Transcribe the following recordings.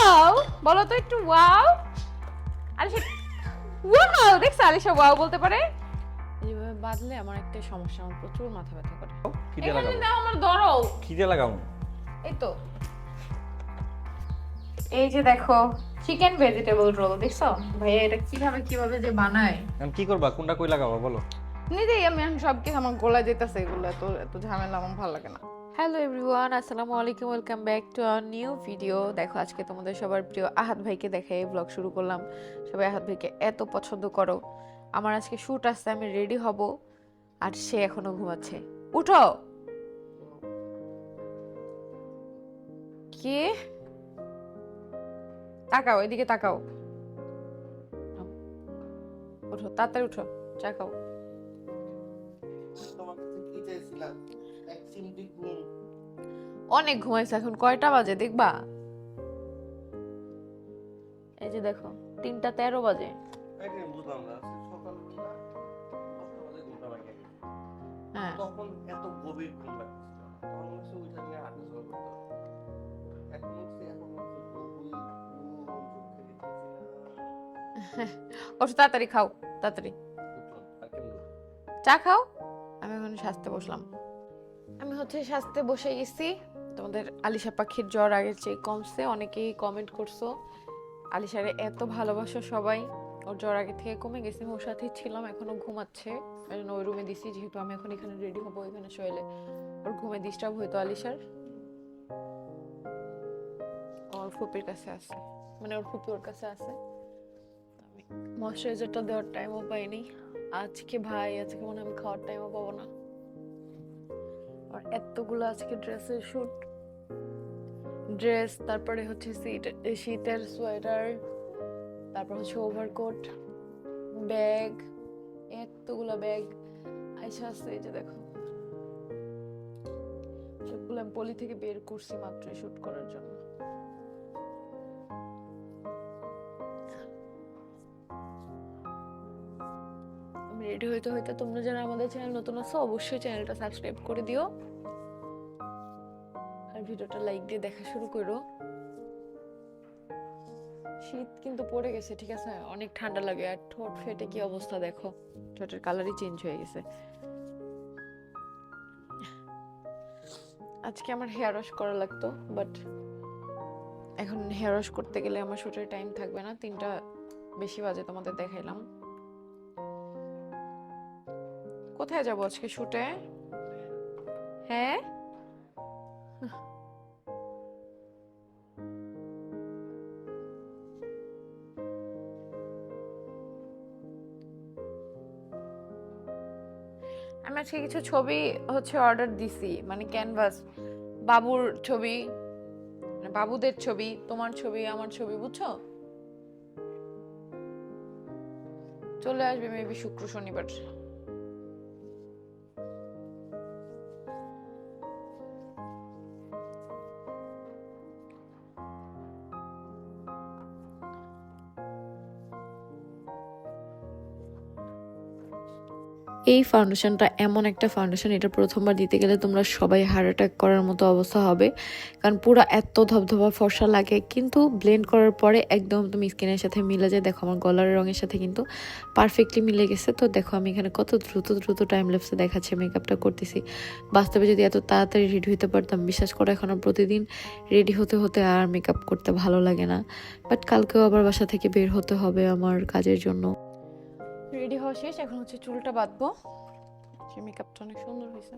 Wow বলো তো একটু ওয়াও আলিশা ওয়াও দেখছ আলিশা ওয়াও বলতে পারে? এইভাবে বাঁধলে আমার একটা সমস্যা আমার প্রচুর মাথা ব্যথা করে। খিদে এখানে দাও আমার ধরো। খিদে লাগাবো। এই তো। এই যে দেখো চিকেন ভেজিটেবল রোল দেখছ? ভাইয়া এটা কীভাবে কীভাবে যে বানায়? এখন কি করবা? কোনটা কই লাগাবো? বলো। নিজেই আমি এখন সব কিছু আমার গোলা যেতেছে এগুলো এত এত ঝামেলা আমার ভালো লাগে না। হ্যালো এভরিওয়ান আসসালামু আলাইকুম welcome back to our new video দেখো, আজকে তোমাদের সবার প্রিয় আহাত ভাইকে দেখে ব্লগ শুরু করলাম। সবাই আহাত ভাইকে এত পছন্দ করো। আমার আজকে শ্যুট আসছে, আমি রেডি হব, আর সে এখনও ঘুমাচ্ছে। উঠো! কে? তাকাও, এদিকে তাকাও। উঠো, তাড়াতাড়ি উঠো, চা খাও। তোমার কাছে কি চাইছিলাম? ঘুম অনেক ঘুমাইছে এখন কয়টা বাজে দেখবা? এই যে দেখো তিনটা তেরো বাজে। হ্যাঁ। তখন এত গভীর ঘুম লাগছিল তখন হচ্ছে ওইটা নিয়ে হাঁটা করতে এখন হচ্ছে এখন হচ্ছে গভীর ঘুম, চোখে দেখতেছি না। ওঠো তাড়াতাড়ি খাও তাড়াতাড়ি? চা খাও? আমি এখন সাজতে বসলাম। আমি হচ্ছে সাজতে বসে গেছি। তোমাদের আলিশা পাখির জ্বর আগের চেয়ে কমছে, অনেকেই কমেন্ট করছ। আলিশারে এত ভালোবাসো সবাই। ওর জ্বর আগে থেকে কমে গেছে ওর সাথেই ছিলাম এখনও ঘুমাচ্ছে। ওই রুমে দিছি, যেহেতু আমি এখন এখানে রেডি হব এখানে শোয়েলে ওর ঘুমে ডিস্টার্ব হইতো আলিশার। ওর ফুপির কাছে আছে। মানে ওর ফুপি ওর কাছে আছে। ময়শ্চারাইজারটা দেওয়ার টাইমও পাইনি। আজকে ভাই, আজকে মনে আমি খাওয়ার টাইমও পাবো না। এতগুলো আজকে ড্রেসের শ্যুট ড্রেস, তারপরে হচ্ছে শীত- শীতের সোয়েটার, তারপর হচ্ছে ওভারকোট, ব্যাগ, এতগুলো ব্যাগ। আইসা আছে, এই যে দেখো। সবগুলো আমি পলি থেকে বের করছি মাত্র শ্যুট করার জন্য। রেডি হইতে হইতে তোমরা যারা আমাদের চ্যানেল নতুন আছো, অবশ্যই চ্যানেলটা সাবস্ক্রাইব করে দিও। আর ভিডিওটা লাইক দিয়ে দেখা শুরু করো। শীত কিন্তু পড়ে গেছে, ঠিক আছে? অনেক ঠান্ডা লাগে, আর ঠোঁট ফেটে কি অবস্থা দেখো? ঠোঁটের কালারই চেঞ্জ হয়ে গেছে। আজকে আমার হেয়ার ওয়াশ করা লাগতো বাট এখন হেয়ার ওয়াশ করতে গেলে আমার শুটের টাইম থাকবে না। তিনটা বেশি বাজে তোমাদের দেখাইলাম। কোথায় যাব আজকে শুটে? হ্যাঁ? আমি আজকে কিছু ছবি হচ্ছে অর্ডার দিছি মানে ক্যানভাস বাবুর ছবি মানে বাবুদের ছবি, তোমার ছবি, আমার ছবি, বুঝছ? চলে আসবে মেবি শুক্র শনিবার। এই ফাউন্ডেশনটা এমন একটা ফাউন্ডেশন এটা প্রথমবার দিতে গেলে তোমরা সবাই হার্ট অ্যাটাক করার মতো অবস্থা হবে। কারণ পুরো এত ধবধবা ফর্সা লাগে, কিন্তু ব্লেন্ড করার পরে একদম তুমি স্কিনের সাথে মিলে যায়। দেখো আমার গলার রঙের সাথে কিন্তু পারফেক্টলি মিলে গেছে। তো দেখো আমি এখানে কত দ্রুত দ্রুত টাইম লেপসে দেখাচ্ছে মেকআপটা করতেছি। বাস্তবে যদি এত তাড়াতাড়ি রেডি হতে পারতাম, বিশ্বাস করো এখন প্রতিদিন রেডি হতে হতে আর মেকআপ করতে ভালো লাগে না। বাট কালকেও আবার বাসা থেকে বের হতে হবে আমার কাজের জন্য। রেডি হওয়া শেষ এখন হচ্ছে চুলটা বাঁধবো। সে মেকআপটা অনেক সুন্দর হয়েছে।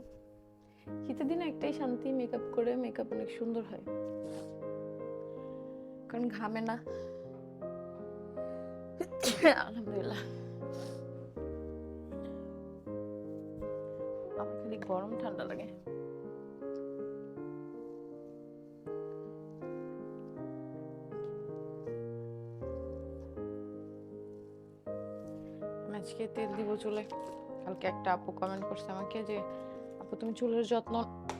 শীতের দিনে একটাই শান্তি মেকআপ করে মেকআপ অনেক সুন্দর হয়। কারণ ঘামে না। আলহামদুলিল্লাহ। আমার খালি গরম ঠান্ডা লাগে। আজকে তেল দিব চুলে। কালকে একটা আপু কমেন্ট করছে আমাকে যে, আপু, তুমি চুলের যত্ন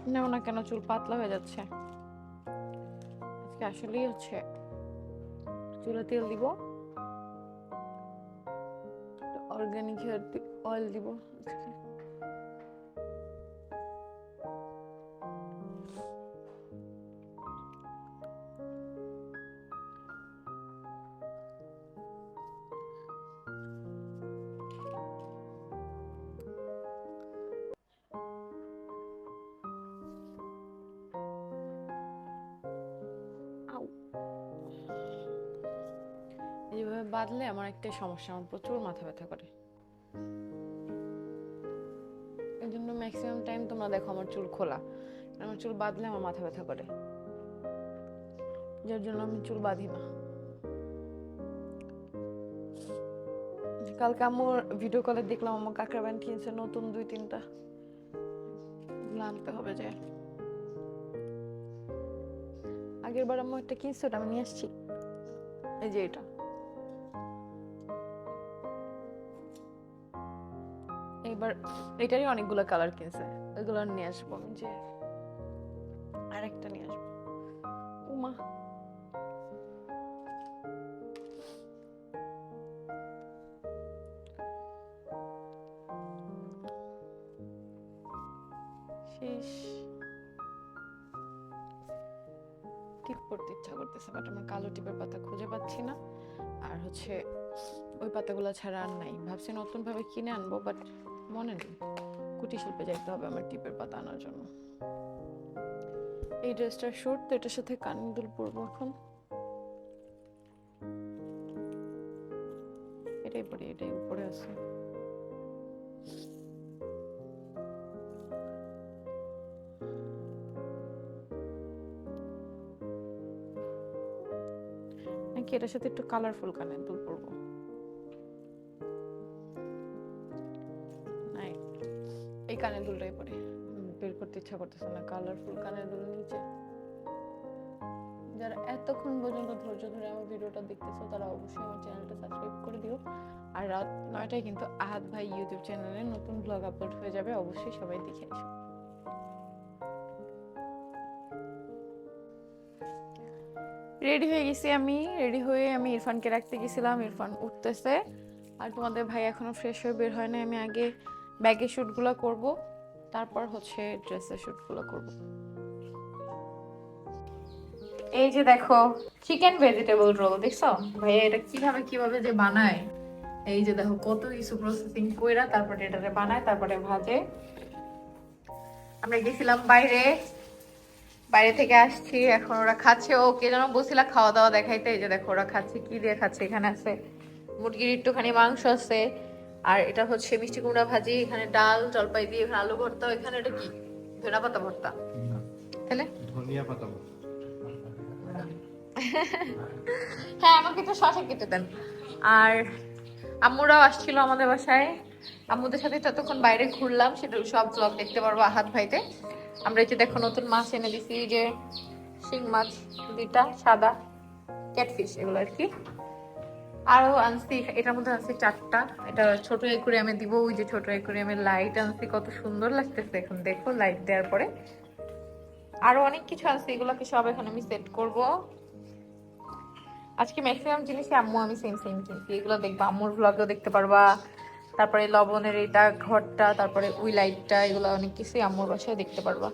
নেও না কেন? চুল পাতলা হয়ে যাচ্ছে। আজকে আসলেই হচ্ছে, চুলে তেল দিব অর্গ্যানিক হেয়ার অয়েল দিব আজকে। আমার একটাই সমস্যা, আমার প্রচুর মাথা ব্যথা করে। এই জন্য ম্যাক্সিমাম টাইম তোমরা দেখো আমার চুল খোলা। আমার চুল বাঁধলে আমার মাথা ব্যথা করে। যার জন্য আমি চুল বাঁধি না। কালকে আমার ভিডিও কলে দেখলাম আমার কাকরা ব্যান্ড কিনছে নতুন দুই তিনটা। আনতে হবে যে। আগের বার আমার একটা কিনছে, ওটা আমি নিয়ে আসছি। এই যে এটা। এইবার এটারই অনেকগুলো কালার কিনছে। ওইগুলো নিয়ে আসব আমি, যে আর একটা নিয়ে আসব। উমা। শেষ। টিপ পড়তে ইচ্ছা করতেছে বাট আমার কালো টিপের পাতা খুঁজে পাচ্ছি না। আর হচ্ছে ওই পাতাগুলো ছাড়া আর নাই। ভাবছি নতুন ভাবে কিনে আনব বাট মনে নেই। কুটি শিল্পে যাইতে হবে আমার টিপের পাতা আনার জন্য। এই ড্রেসটা শর্ট তো এটার সাথে কানের দুল পরবো এখন। এটাই পরি, এটাই উপরে আছে। নাকি এটার সাথে একটু কালারফুল কানের দুল পরবো? কানের দুলটাই পরে। বের করতে ইচ্ছা করতেছে না কালারফুল কানের দুল নিচে। যারা এতক্ষণ পর্যন্ত ধৈর্য ধরে আমার ভিডিওটা দেখতেছো, তারা অবশ্যই আমার চ্যানেলটা সাবস্ক্রাইব করে দিও। আর রাত নয়টায় কিন্তু আহাত ভাই ইউটিউব চ্যানেলে নতুন ব্লগ আপলোড হয়ে যাবে, অবশ্যই সবাই দেখে এসো রেডি হয়ে গেছি আমি রেডি হয়ে আমি ইরফানকে রাখতে গেছিলাম, ইরফান উঠতেছে। আর তোমাদের ভাই এখনও ফ্রেশ হয়ে বের হয় না আমি আগে ব্যাগের শ্যুটগুলো করব, তারপর হচ্ছে ড্রেসের শ্যুটগুলো করব। এই যে দেখো চিকেন ভেজিটেবল রোল দেখছ? ভাইয়া, এটা কীভাবে কীভাবে যে বানায়? এই যে দেখো, কত কিছু প্রসেসিং কইরা তারপরে এটারে বানায়, তারপরে ভাজে। আমরা গেছিলাম বাইরে বাইরে থেকে আসছি, এখন ওরা খাচ্ছে। ও কে যেন বসিলা খাওয়া দাওয়া দেখাইতে, এই যে দেখো, ওরা খাচ্ছে, কি দিয়ে খাচ্ছে, এখানে আছে। মুরগির একটুখানি মাংস আছে। আর এটা হচ্ছে মিষ্টি কুমড়া ভাজি এখানে ডাল জলপাই দিয়ে এখানে আলু ভর্তা এখানে এটা কি? ধনা পাতা ভর্তা। তাহলে? ধনিয়া পাতা হ্যাঁ আমাকে একটু শশা কেটে দেন। আর আম্মুরাও আসছিল আমাদের বাসায়। আম্মুদের সাথে ততক্ষণ বাইরে ঘুরলাম সেটা সব ব্লগ দেখতে পারব আহাত ভাইতে। আমরা এই যে দেখো নতুন মাছ এনে দিছি যে শিং মাছ দুইটা সাদা ক্যাটফিশ এগুলো আর কি। আরও আনছি এটার মধ্যে আছে চারটা। এটা ছোট একুরিয়ামে দিব, ওই যে ছোট একুরিয়ামের লাইট আনছি কত সুন্দর লাগতেছে এখন, দেখো লাইট দেওয়ার পরে। আরও অনেক কিছু আছে এগুলোকে সব এখন আমি সেট করব। আজকে ম্যাক্সিমাম জিনিসই আম্মু, আমি সেম সেম কিনছি। এগুলো দেখবা, আম্মুর ভ্লগেও দেখতে পারবা। তারপরে লবণের এটা ঘরটা, তারপরে ওই লাইটটা এগুলো অনেক কিছুই আম্মুর বাসায় দেখতে পারবা।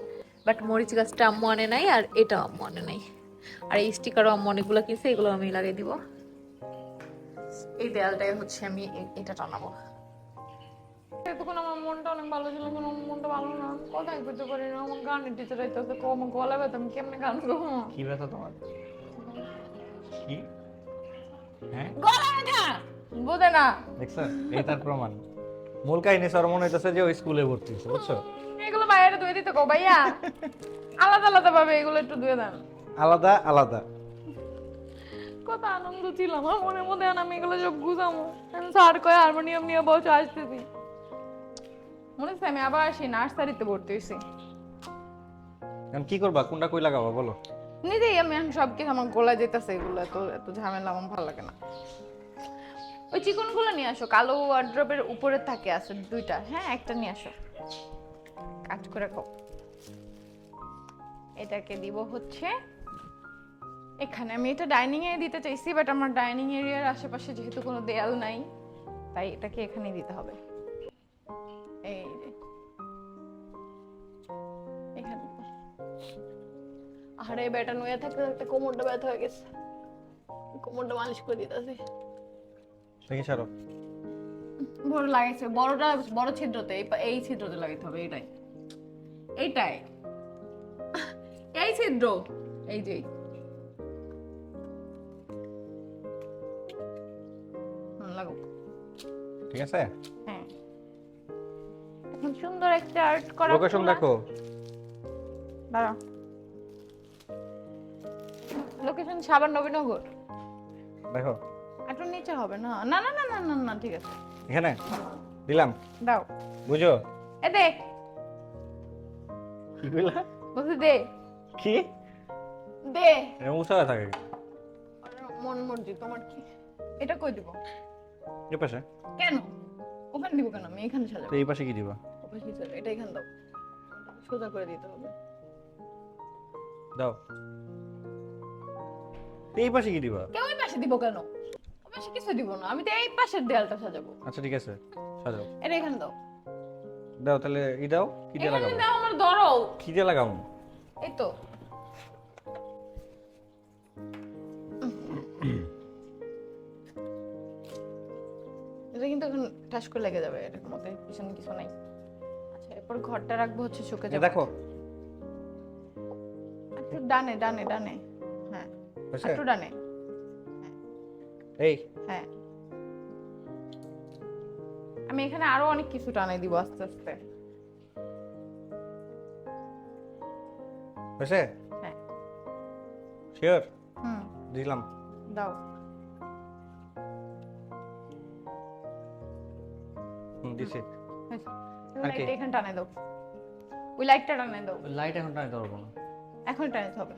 বাট মরিচ গাছটা আম্মু আনে নাই, আর এটাও আম্মু আনে নাই। আর এই স্টিকারও আম্মু অনেকগুলো কিনছে, এগুলো আমি লাগিয়ে দিব। এই দেয়ালটায় হচ্ছে আমি এটা টানাবো। তখন আমার মনটা অনেক ভালো ছিল এখন মনটা ভালো না। কথাই করতে পারি না আমার গানের টিচার গলা ব্যথা আমি কেমনে গান গাবো? কি ব্যথা তোমার? কি? হ্যাঁ? গলা ব্যথা! বোঝে না। দেখছ এই তার প্রমাণ। মূল কাহিনী সর মনে হইতেছে যে ওই স্কুলে ভর্তি হয়েছে বুঝছ? এগুলো বাইরে ধুয়ে দিতে কো ভাইয়া। আলাদা আলাদা ভাবে এগুলো একটু ধুয়ে দেন। আলাদা আলাদা। কত আনন্দ ছিল আমার মনের মধ্যে আমি এগুলো সব গুছামো আমি স্যার কয়ে হারমোনিয়াম নিয়ে বসে আসতেছি মনে হচ্ছে আমি আবার সেই নার্সারিতে ভর্তি হয়েছি। এখন কি করবা? কোনটা কই লাগাবা বলো? নিজেই আমি এখন সব কিছু আমার গলায় যেতেছে এগুলো এত এত ঝামেলা আমার ভালো লাগে না। ওই চিকনগুলো নিয়ে আসো কালো ওয়ার্ড্রপের উপরে থাকে আছে দুইটা। হ্যাঁ একটা নিয়ে আসো। কাজ করে খাও। এটাকে দিব হচ্ছে এখানে আমি এটা ডাইনিং এ দিতে চাইছি বাট আমার ডাইনিং এরিয়ার আশেপাশে যেহেতু কোনো দেয়াল নাই তাই এটাকে এখানেই দিতে হবে। এই এখানে। আরে বেটা নুয়ে থাকতে থাকতে কোমরটা ব্যথা হয়ে গেছে। কোমরটা মালিশ করে দিতেছি। দেখি সারো বড় লাগাইছে। বড়টা বড় ছিদ্রতে এই এই ছিদ্রতে লাগাইতে হবে এইটাই। এইটাই। এই ছিদ্র। এই যে ঠিক আছে? হ্যাঁ। এখন সুন্দর একটা আর্ট করা লোকেশন দেখো। দাঁড়া লোকেশন সাবান নবীনগর। দেখো। একটু নিচে হবে না। না না না না না না ঠিক আছে। এখানে? দিলাম। দাও। বুঝো? এ দে। কি কইলা বলছি দে। কি? দে। এরকম উৎসাহ থাকে। আরে, মন মর্জি তোমার কি? এটা কই দিব? এ পাশে কেন? ওখানে দিব কেন? আমি এখানে সাজাবো। এই পাশে কি দিবা? ওপাশে কি সাজাবো? এটা এখানে দাও। সোজা করে দিতে হবে। দাও। এই পাশে কি দিবা? কেউ ওই পাশে দিব কেন? ওই পাশে কিছু দিব না। আমি তো এই পাশের দেয়ালটা সাজাবো। আচ্ছা ঠিক আছে। সাজাও। এটা এখানে দাও। দাও তাহলে ই দাও। কি দিয়ে লাগাবো? দাও আমার ধরো কি দিয়ে লাগাবো? এই তো। কিন্তু এখন ঠাস করে লেগে যাবে এটার মধ্যে পিছনে কিছু নাই। আচ্ছা এরপর ঘরটা রাখব হচ্ছে শুকে যাবে। দেখো। একটু ডানে ডানে ডানে। হ্যাঁ একটু ডানে। এই। হ্যাঁ। আমি এখানে আরও অনেক কিছু টানাই দিব আস্তে আস্তে। হয়েছে হ্যাঁ। Sure hmm. দিলাম। দাও। দিছি হয়েছে আর কি? এখানে টানাই দাও ওই লাইটটা টানাই দাও লাইট এখন টানতে পারব না এখন টানাতে হবে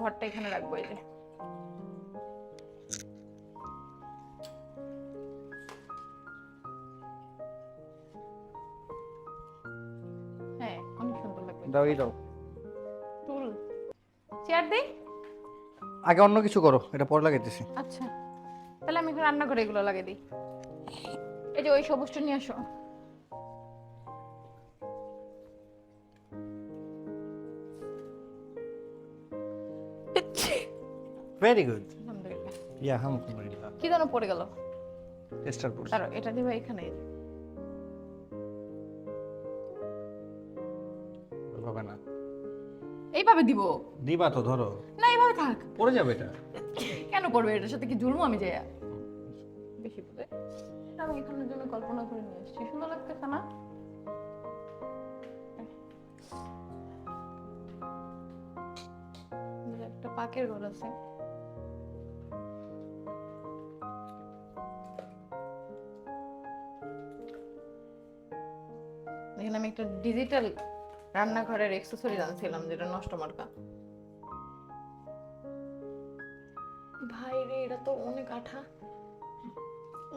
ঘরটা এখানে রাখব এই যে হ্যাঁ অনেক সুন্দর লাগবে দাও এই দাও টুল চেয়ার দিই আগে অন্য কিছু করো এটা পরে লাগাইতেছি আচ্ছা তাহলে আমি এখন রান্না করে এগুলো লাগিয়ে দিই যে ওই সবুজটা নিয়ে আসো। ভেরি গুড ইয়া আলহামদুলিল্লাহ। কি যেন পড়ে গেল। টেস্টার করছি দাঁড়ো এটা দিবা এখানে। হবে না। এইভাবে দিব। দিবা তো ধরো। না এইভাবে থাক। পড়ে যাবে এটা। কেন পড়বে? এটার সাথে কি জুলমু? আমি যাইয়া বেশি বলে। এটা আমি এখানের জন্য কল্পনা করে নিয়ে এসেছি সুন্দর লাগতেছে না একটা পাকের ঘর আছে। এখানে আমি একটা ডিজিটাল রান্নাঘরের এক্সেসরিজ আনছিলাম, যেটা নষ্ট মার্কা। ভাই রে এটা তো অনেক আঠা।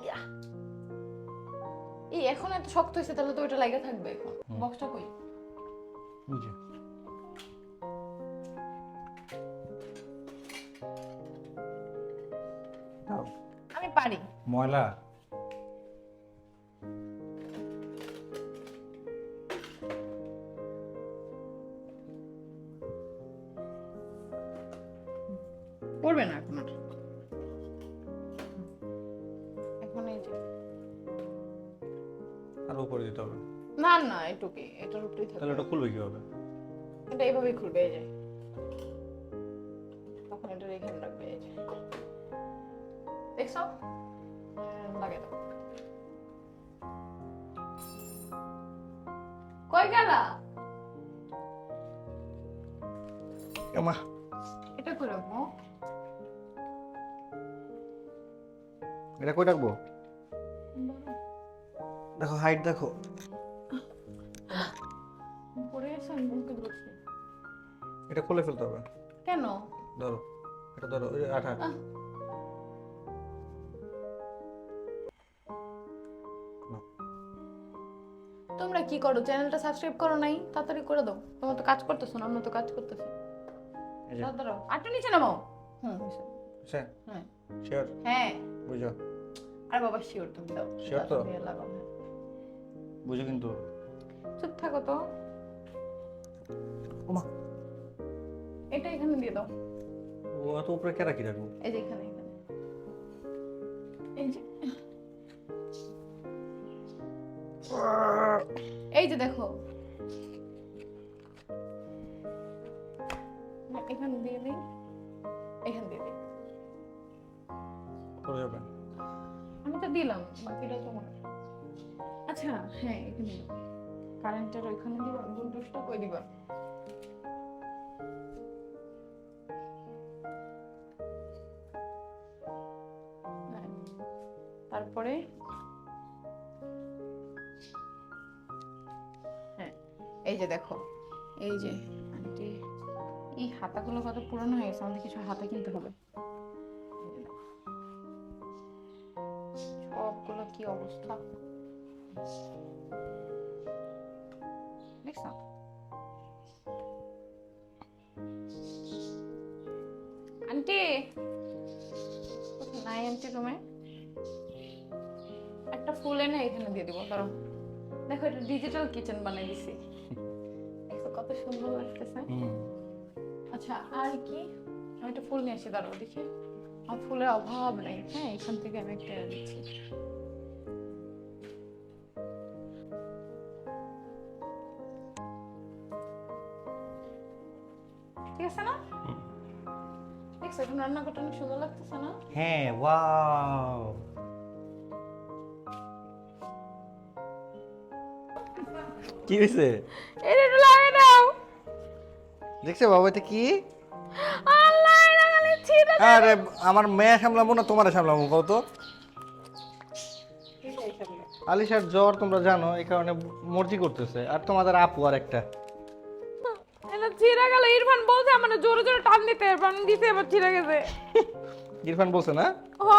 ইয়া। এই এখন এত শক্ত হয়েছে তাহলে তো ওটা লাগা থাকবে এখন। বক্সটা কই? বুঝে আমি পারি। ময়লা? কই রাখব দেখো হাইট দেখো। পড়ে গেছে আমি এটা খুলে ফেলতে হবে। কেন? ধরো এটা ধরো ওই আঠা তোমরা কি করো? চ্যানেলটা সাবস্ক্রাইব করো নাই? তাড়াতাড়ি করে দাও। তোমরা তো কাজ করতেছো না আমরা তো কাজ করতেছি। এই যে। দাও দাঁড়াও। আটটা নিচে নামাও। হুম। হ্যাঁ। হ্যাঁ হ্যাঁ। বুঝো। আর বাবা শিওর তুমি দাও। Sure তো? লাগাও। বুঝো কিন্তু। চুপ থাকো তো। ওমা। এটা এখানে দিয়ে দাও। ও এত উপরে কে রাখি রাখব? এই যে এখানে এখানে। এই যে। এই যে দেখো। এখানে দিয়ে দিই। এখানে দিয়ে দিই। পড়ে যাবে। আমি তো দিলাম বাকিটা তোমার আচ্ছা হ্যাঁ এখানে কারেন্টের ওইখানে দিবা ভোল্টেজটা কই দিবা? হ্যাঁ। তারপরে? হ্যাঁ এই যে দেখো এই যে আন্টি এই হাতাগুলো কত পুরনো হয়ে গেছে আমাদের কিছু হাতা কিনতে হবে। কি অবস্থা দেখছ আন্টি নাই আন্টি তুমি একটা ফুল এনে এখানে দিয়ে দিব ধরো দেখো এটা ডিজিটাল কিচেন বানাই দিছি কত সুন্দর লাগতেছে আচ্ছা আর কি আমি একটা ফুল নিয়ে আসি দাঁড়াও দেখি আমার ফুলের অভাব নেই হ্যাঁ এখান থেকে আমি একটা দিচ্ছি দেখছ এখন রান্না করতে অনেক সুন্দর লাগতেছে না? হ্যাঁ ওয়াও। কি হয়েছে এটা একটু লাগে দাও। দেখছে বাবা এটা কি? আল্লাহ এটা খালি ছিঁড়ে আরে আমার মেয়ে সামলাবো না তোমার সামলাবো কত আলিশার জ্বর তোমরা জানো এই কারণে মর্জি করতেছে। আর তোমাদের আপু আর একটা ছিঁড়ে গেল ইরফান বলছে আমার জোরে জোরে টান দিতে ইরফান দিতে এবার ছিঁড়ে গেছে। ইরফান বলছে না? হ।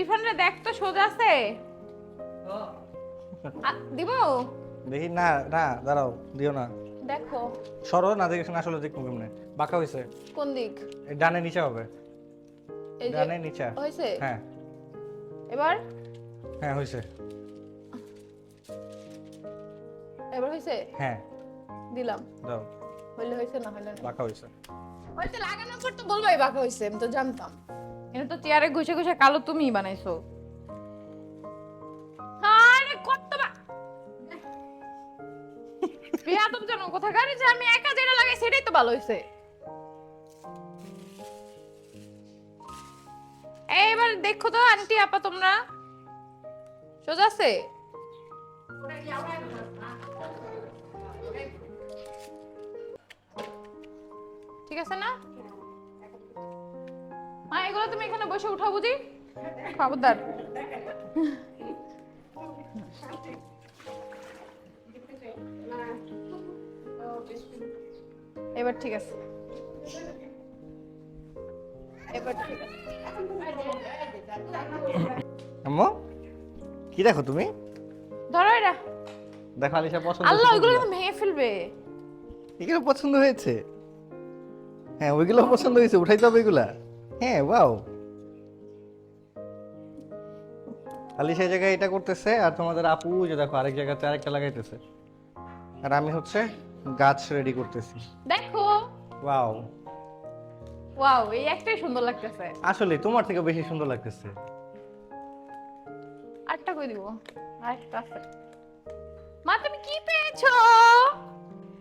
ইরফান রে দেখ তো সোজা আছে? দিব? দেখি না না দাঁড়াও দিও না। দেখো। সরো না দেখে আসলে দেখব কেমনে। বাঁকা হয়েছে কোন দিক? ডানে নিচে হবে। এই যে ডানে নিচে হয়েছে? হ্যাঁ। এবার? হ্যাঁ হয়েছে। এবার হয়েছে? হ্যাঁ। দিলাম। দাও। হইলে হয়েছে না হইলে না। বাঁকা হয়েছে। হয়তো লাগানোর পর তো বলবাই বাঁকা হয়েছে আমি তো জানতাম। এটা তো চেয়ারে ঘুষে ঘুষে কালো তুমিই বানাইছো। আরে কত বা বেয়াদব জানো কোথাকার যে আমি একা যেটা লাগাই সেটাই তো ভালো হয়েছে। দেখো তো, আন্টি, আপা, তোমরা। সোজা আছে? ঠিক আছে না? মা, এগুলো তুমি এখানে বসে উঠাও বুঝি। খবরদার। এবার ঠিক আছে। এবার ঠিক আছে। আম্মু কি দেখো তুমি? ধরো এটা। দেখো আলিশা পছন্দ আল্লাহ ওইগুলো কিন্তু ভেঙে ফেলবে। এগুলো পছন্দ হয়েছে? হ্যাঁ ওইগুলো পছন্দ হয়েছে উঠাইতে হবে এগুলা। হ্যাঁ ওয়াও। আলিশা জায়গায় এটা করতেছে আর তোমাদের আপু যে দেখো আরেক জায়গাতে আরেকটা লাগাইতেছে। আর আমি হচ্ছে গাছ রেডি করতেছি। দেখো। ওয়াও। ওয়াও এই একটাই সুন্দর লাগতেছে। আসলে তোমার থেকে বেশি সুন্দর লাগতেছে। আটটা করে দিব? আরেকটা আছে। মা তুমি কি পেয়েছ?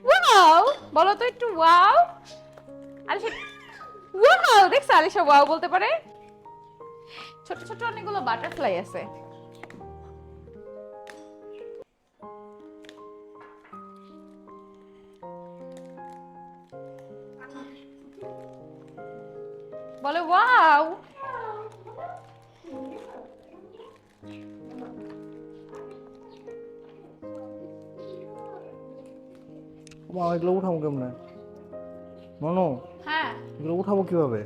ওয়াও বলো তো একটু ওয়াও। আলিশা ওয়াও দেখছ আলিশা ওয়াও বলতে পারে? ছোট ছোট অনেকগুলো বাটারফ্লাই আছে। কীভাবে?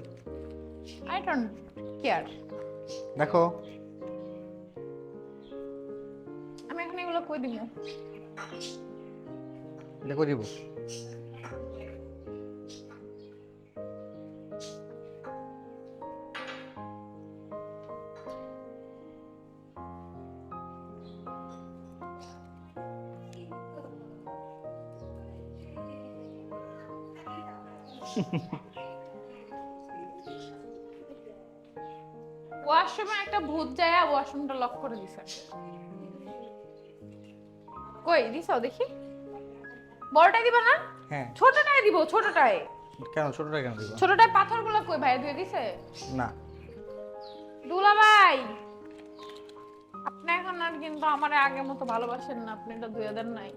আই ডোন্ট কেয়ার দেখো। আমি এখন এগুলো কই দিব? করে দিব? ওয়াশরুমে একটা ভূত যায় ওয়াশরুমটা লক করে দিছে কই দিছাও দেখি? বড়টাই দিবা না? হ্যাঁ। ছোটটাই দিব ছোটটাই। কেন ছোটটা কেন দিব? ছোটটাই পাথরগুলো কই ভাই? ধুয়ে দিছে? না। দুলা ভাই! আপনি এখন আর কিন্তু আমার আগের মতো ভালোবাসেন না আপনি এটা ধুয়ে দেন নাই।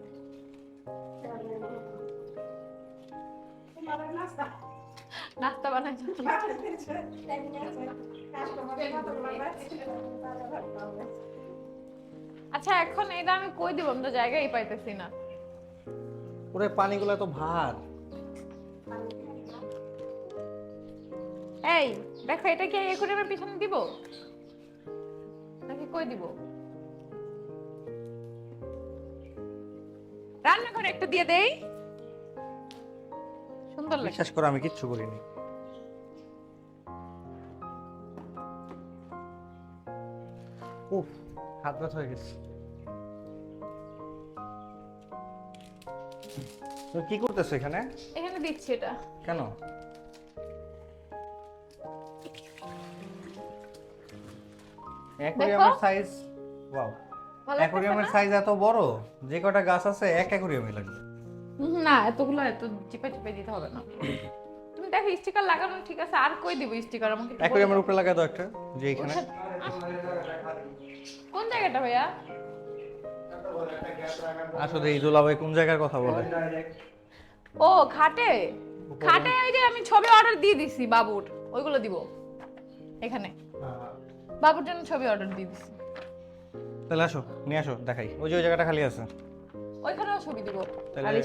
নাস্তা বানাইছেন আচ্ছা এখন এটা আমি কই দিব? আমি তো জায়গাই পাইতেছি না। ওরে পানিগুলো তো ভার। এই দেখো এটা কি একুরিয়ামের পিছনে দিব? নাকি কই দিব? রান্নাঘরে একটু দিয়ে দেই। সুন্দর লাগে। বিশ্বাস করো আমি কিচ্ছু করিনি। উফ হাত ব্যথা হয়ে গেছে। তুমি কি করতেছো এখানে? এখানে দিচ্ছি এটা। কেন? অ্যাকোরিয়ামের সাইজ ওয়াও ভালো অ্যাকোরিয়ামের সাইজ এত বড় যে কটা গাছ আছে এক অ্যাকোরিয়ামে লাগবে। না এতগুলো এত চিপে চিপে দিতে হবে না। তুমি দেখো স্টিকার লাগানো ঠিক আছে আর কই দিব স্টিকার আমাকে অ্যাকোরিয়ামের উপরে লাগাই দাও একটা যে এখানে। কোন জায়গাটা ভাইয়া? আসলে এই দুলাভাই কোন জায়গার কথা বলে? ও খাটে? খাটে ওই যে আমি ছবি অর্ডার দিয়ে দিছি বাবুর। ওইগুলো দিব। এখানে। বাবুর জন্য ছবি অর্ডার দিয়ে দিছি। তাহলে আসো নিয়ে আসো দেখাই। ওই যে ওই জায়গাটা খালি আছে। ওইখানেও ছবি দিব। তাহলে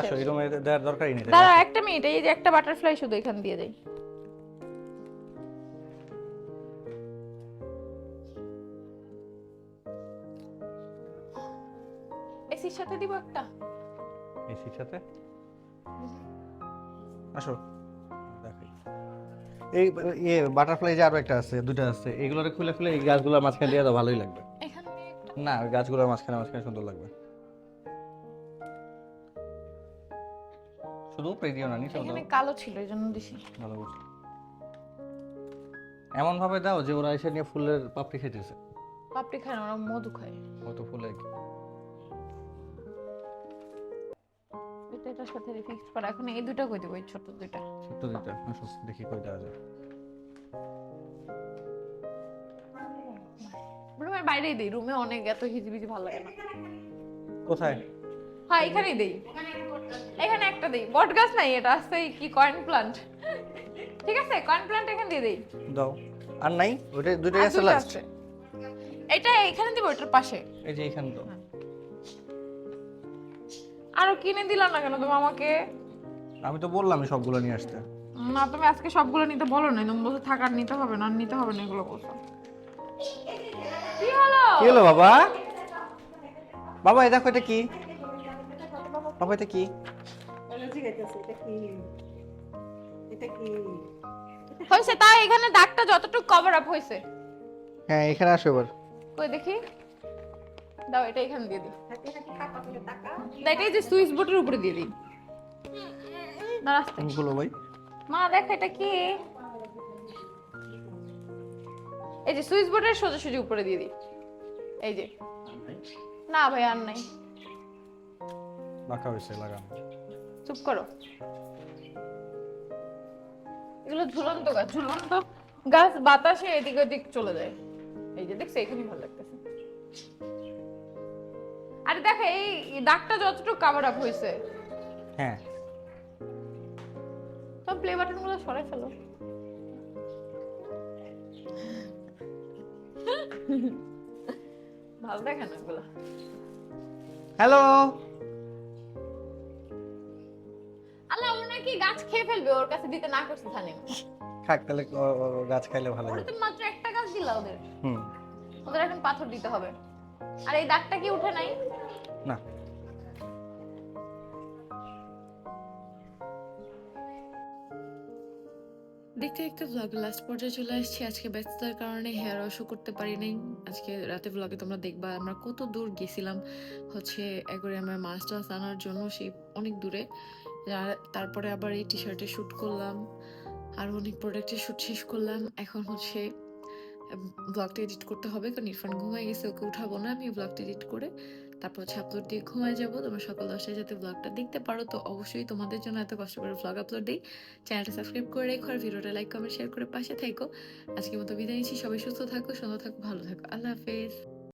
আসো এই রুমে দেওয়ার দরকারই নেই দাঁড়া একটা মিনিট এই যে একটা বাটারফ্লাই শুধু এখানে দিয়ে দেই। এসির সাথে দিব একটা? এসির সাথে? আসো। দেখাই। এই ইয়ে বাটারফ্লাই যে আরও একটা আছে দুটো আছে এগুলোরে খুলে খুলে এই গাছগুলোর মাঝখানে দিয়ে দাও ভালোই লাগবে। না গাছগুলোর মাঝখানে মাঝখানে সুন্দর লাগবে। শুধু উপরে দিও না নিচে এখানে কালো ছিল এই জন্য দিছি। ভালো করছ এমন ভাবে দাও যে ওরা এসে নিয়ে ফুলের পাপড়ি খেতেছে। পাপড়ি খায় না ওরা মধু খায়। কত ফুলে এটার সাথে ফিক্সড করা এখন এই দুটো কই দেবো? এই ছোট দুইটা। ছোট্ট দুইটা আসো দেখি কই দেওয়া যায়। রুমের বাইরেই দেই রুমে অনেক এত হিজিবিজি ভালো লাগে না। কোথায়? হ্যাঁ এখানেই দেই। এখানে একটা দেই। বট গাছ নাই এটা আছে কি কয়েন প্লান্ট ঠিক আছে কয়েন প্লান্ট এখানে দিয়ে দেই। দাও। আর নাই? আছে দুটো লাস্ট আছে। এটা এখানে দিব ওটার পাশে। এই যে এখানে তো আরও কিনে দিলাম না কেন তুমি আমাকে? আমি তো বললাম সবগুলো নিয়ে আসতে। না তুমি আজকে সবগুলো নিতে বলো না তুমি বলছো থাকার নিতে হবে না নিতে হবে না এগুলো বলছো। কি হলো? কি হলো বাবা? বাবা এই দেখো এটা কি? বাবা এটা কি? হয়েছে তাই এখানে দাগটা যতটুকু কভার আপ হয়েছে। হ্যাঁ এখানে আসো এবার। কই দেখি? দাও এটা এখানে দিয়ে দিই। এই যে সুইচ বোর্ডের উপরে দিয়ে দিই। খুলো ভাই? মা দেখ এটা কি? এই যে সুইচ বোর্ডের সোজাসুজি উপরে দিয়ে দিই। এই যে। না ভাই আর নাই। রাখা হয়েছে লাগানো। চুপ করো। এগুলো ঝুলন্ত গাছ ঝুলন্ত গাছ বাতাসে এদিক ওদিক চলে যায়। এই যে দেখছ এখানেই ভালো লাগতেছে। আরে দেখো এই দাগটা যতটুকু কাভার আপ হয়েছে। হ্যাঁ। তো প্লে বাটনগুলো সরাই ফেলো। ভালো দেখে না এগুলো। হ্যালো আল্লাহ ওর নাকি গাছ খেয়ে ফেলবে ওর কাছে দিতে না করছে থানে খাক তাহলে ও- ও গাছ খাইলে ভালো হবে তো মাত্র একটা গাছ দিলা ওদের। হুম। ওদের এখন পাথর দিতে হবে। আর এই দাগটা কি উঠে নাই? না। দেখতে দেখতে ব্লগের লাস্ট পর্যায়ে চলে আসছি। আজকে ব্যস্ততার কারণে হেয়ার ওয়াশও করতে পারি নাই। আজকে রাতে ব্লগে তোমরা দেখবা আমরা কত দূর গেছিলাম হচ্ছে অ্যাকোরিয়ামের মাছ টাছ আনার জন্য সেই অনেক দূরে। তারপরে আবার এই টি শার্টে শ্যুট করলাম আর অনেক প্রোডাক্টের শ্যুট শেষ করলাম। এখন হচ্ছে ব্লগটা এডিট করতে হবে, কারণ ইরফান ঘুমাই গেছে, ওকে উঠাবো না, আমি ব্লগটা এডিট করে তারপর হচ্ছে আপলোড দিয়ে ঘুমায় যাব। তোমরা সকাল দশটায় যাতে ব্লগটা দেখতে পারো, তো অবশ্যই তোমাদের জন্য এত কষ্ট করে ব্লগ আপলোড দিই। চ্যানেলটা সাবস্ক্রাইব করে রেখো আর ভিডিওটা লাইক কমেন্ট শেয়ার করে পাশে থাকো। আজকের মতো বিদায় নিচ্ছি, সবাই সুস্থ থাকো, সুন্দর থাকো, ভালো থাকো। আল্লাহ হাফেজ।